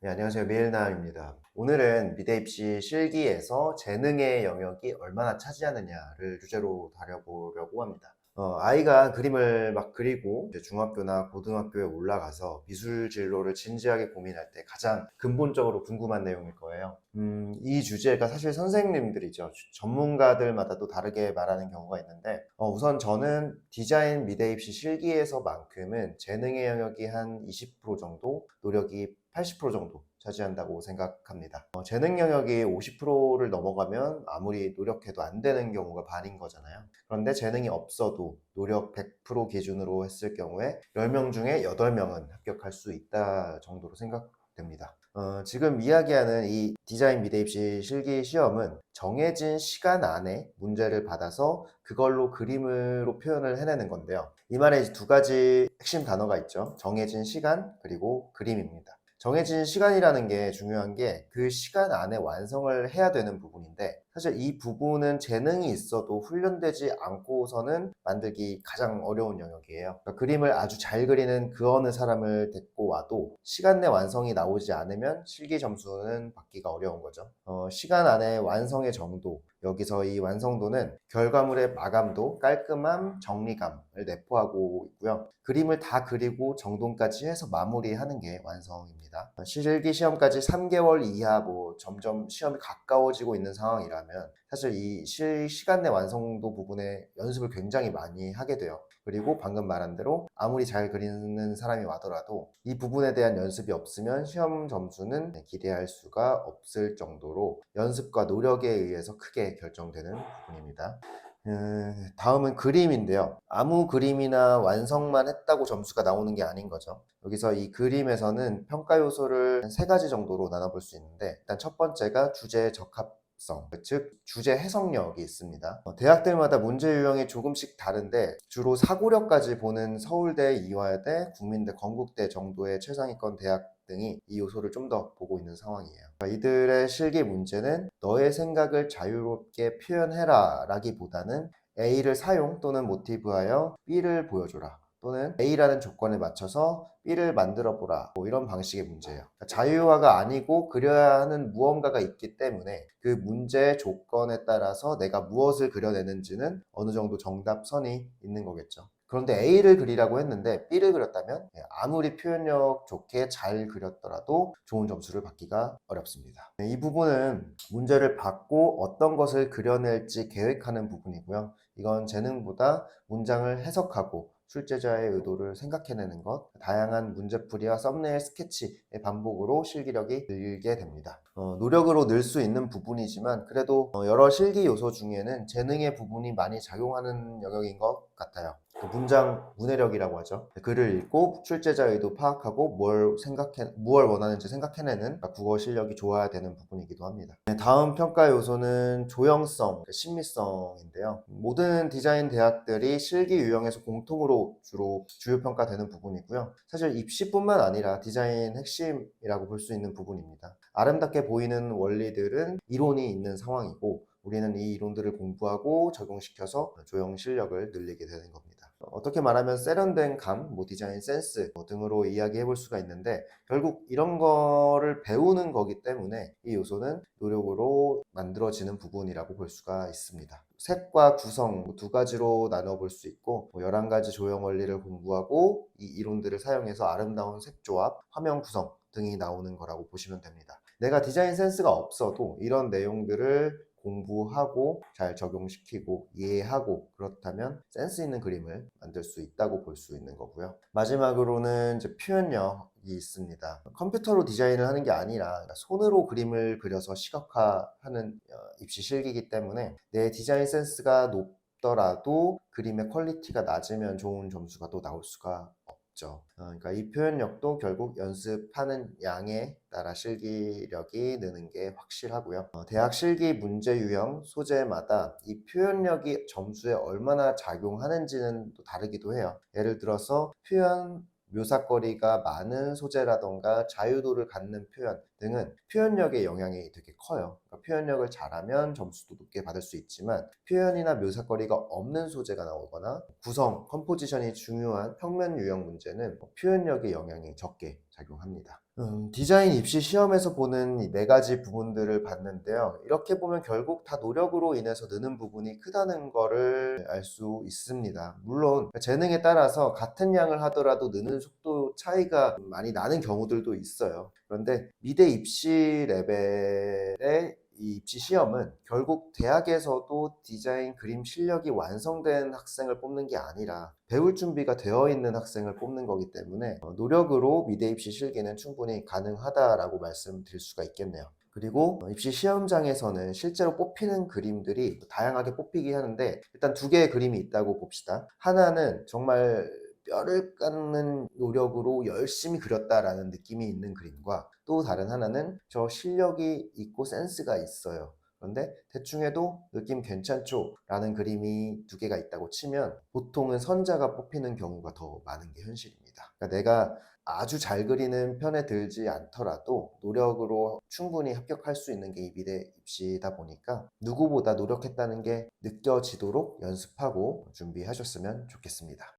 네, 안녕하세요. 메일나입니다. 오늘은 미대 입시 실기에서 재능의 영역이 얼마나 차지하느냐를 주제로 다뤄보려고 합니다. 어, 아이가 그림을 막 그리고 중학교나 고등학교에 올라가서 미술 진로를 진지하게 고민할 때 가장 근본적으로 궁금한 내용일 거예요. 음, 이 주제가 사실 선생님들이죠. 전문가들마다 또 다르게 말하는 경우가 있는데, 어, 우선 저는 디자인 미대 입시 실기에서만큼은 재능의 영역이 한 20% 정도, 노력이 80% 정도 차지한다고 생각합니다. 어, 재능 영역이 50%를 넘어가면 아무리 노력해도 안 되는 경우가 반인 거잖아요. 그런데 재능이 없어도 노력 100% 기준으로 했을 경우에 10명 중에 8명은 합격할 수 있다 정도로 생각됩니다. 어, 지금 이야기하는 이 디자인 미대 입시 실기 시험은 정해진 시간 안에 문제를 받아서 그걸로 그림으로 표현을 해내는 건데요. 이 말에 두 가지 핵심 단어가 있죠. 정해진 시간 그리고 그림입니다. 정해진 시간이라는 게 중요한 게 그 시간 안에 완성을 해야 되는 부분인데 사실 이 부분은 재능이 있어도 훈련되지 않고서는 만들기 가장 어려운 영역이에요. 그러니까 그림을 아주 잘 그리는 그 어느 사람을 데리고 와도 시간 내 완성이 나오지 않으면 실기 점수는 받기가 어려운 거죠. 어, 시간 안에 완성의 정도, 여기서 이 완성도는 결과물의 마감도, 깔끔함, 정리감을 내포하고 있고요. 그림을 다 그리고 정돈까지 해서 마무리하는 게 완성입니다. 실기 시험까지 3개월 이하 뭐 점점 시험이 가까워지고 있는 상황이라 면 사실 이 실 시간 내 완성도 부분에 연습을 굉장히 많이 하게 돼요. 그리고 방금 말한 대로 아무리 잘 그리는 사람이 와더라도 이 부분에 대한 연습이 없으면 시험 점수는 기대할 수가 없을 정도로 연습과 노력에 의해서 크게 결정되는 부분입니다. 음, 다음은 그림인데요. 아무 그림이나 완성만 했다고 점수가 나오는 게 아닌 거죠. 여기서 이 그림에서는 평가 요소를 세 가지 정도로 나눠볼 수 있는데, 일단 첫 번째가 주제 적합 성, 즉 주제 해석력이 있습니다. 어, 대학들마다 문제 유형이 조금씩 다른데 주로 사고력까지 보는 서울대, 이화여대, 국민대, 건국대 정도의 최상위권 대학 등이 이 요소를 좀 더 보고 있는 상황이에요. 이들의 실기 문제는 너의 생각을 자유롭게 표현해라 라기보다는 A를 사용 또는 모티브하여 B를 보여줘라. 또는 A라는 조건에 맞춰서 B를 만들어 보라. 뭐 이런 방식의 문제예요. 그러니까 자유화가 아니고 그려야 하는 무언가가 있기 때문에 그 문제 조건에 따라서 내가 무엇을 그려내는지는 어느 정도 정답선이 있는 거겠죠. 그런데 A를 그리라고 했는데 B를 그렸다면 예, 아무리 표현력 좋게 잘 그렸더라도 좋은 점수를 받기가 어렵습니다. 네, 이 부분은 문제를 받고 어떤 것을 그려낼지 계획하는 부분이고요. 이건 재능보다 문장을 해석하고 출제자의 의도를 생각해내는 것, 다양한 문제풀이와 썸네일 스케치의 반복으로 실기력이 늘게 됩니다. 어, 노력으로 늘 수 있는 부분이지만 그래도 어, 여러 실기 요소 중에는 재능의 부분이 많이 작용하는 영역인 것 같아요. 그 문장 문해력이라고 하죠. 글을 읽고 출제자 의도 파악하고 뭘 생각해 무엇 원하는지 생각해내는 그러니까 국어 실력이 좋아야 되는 부분이기도 합니다. 네, 다음 평가 요소는 조형성, 심미성인데요. 모든 디자인 대학들이 실기 유형에서 공통으로 주로 주요 평가되는 부분이고요. 사실 입시뿐만 아니라 디자인 핵심이라고 볼 수 있는 부분입니다. 아름답게 보이는 원리들은 이론이 있는 상황이고 우리는 이 이론들을 공부하고 적용시켜서 조형 실력을 늘리게 되는 겁니다. 어떻게 말하면 세련된 감, 뭐 디자인 센스 뭐 등으로 이야기해 볼 수가 있는데 결국 이런 거를 배우는 거기 때문에 이 요소는 노력으로 만들어지는 부분이라고 볼 수가 있습니다. 색과 구성 뭐두 가지로 나눠 볼 수 있고 뭐 11가지 조형 원리를 공부하고 이 이론들을 사용해서 아름다운 색 조합, 화면 구성 등이 나오는 거라고 보시면 됩니다. 내가 디자인 센스가 없어도 이런 내용들을 공부하고 잘 적용시키고 이해하고 그렇다면 센스 있는 그림을 만들 수 있다고 볼 수 있는 거고요. 마지막으로는 이제 표현력이 있습니다. 컴퓨터로 디자인을 하는 게 아니라 손으로 그림을 그려서 시각화하는 어, 입시 실기이기 때문에 내 디자인 센스가 높더라도 그림의 퀄리티가 낮으면 좋은 점수가 또 나올 수가 없죠. 어, 그러니까 이 표현력도 결국 연습하는 양에 따라 실기력이 느는 게 확실하고요. 어, 대학 실기 문제 유형 소재마다 이 표현력이 점수에 얼마나 작용하는지는 또 다르기도 해요. 예를 들어서 표현 묘사거리가 많은 소재라던가 자유도를 갖는 표현 등은 표현력의 영향이 되게 커요. 그러니까 표현력을 잘하면 점수도 높게 받을 수 있지만 표현이나 묘사거리가 없는 소재가 나오거나 구성, 컴포지션이 중요한 평면 유형 문제는 표현력의 영향이 적게 작용합니다. 음, 디자인 입시 시험에서 보는 이 네 가지 부분들을 봤는데요. 이렇게 보면 결국 다 노력으로 인해서 느는 부분이 크다는 거를 알수 있습니다. 물론 재능에 따라서 같은 양을 하더라도 느는 속도 차이가 많이 나는 경우들도 있어요. 그런데 미대 입시 레벨의 이 입시 시험은 결국 대학에서도 디자인 그림 실력이 완성된 학생을 뽑는 게 아니라 배울 준비가 되어 있는 학생을 뽑는 거기 때문에 어, 노력으로 미대 입시 실기는 충분히 가능하다라고 말씀드릴 수가 있겠네요. 그리고 어, 입시 시험장에서는 실제로 뽑히는 그림들이 다양하게 뽑히긴 하는데 일단 두 개의 그림이 있다고 봅시다. 하나는 정말 뼈를 깎는 노력으로 열심히 그렸다라는 느낌이 있는 그림과 또 다른 하나는 저 실력이 있고 센스가 있어요. 그런데 대충 해도 느낌 괜찮죠? 라는 그림이 두 개가 있다고 치면 보통은 선자가 뽑히는 경우가 더 많은 게 현실입니다. 그러니까 내가 아주 잘 그리는 편에 들지 않더라도 노력으로 충분히 합격할 수 있는 게 이 미대 입시다 보니까 누구보다 노력했다는 게 느껴지도록 연습하고 준비하셨으면 좋겠습니다.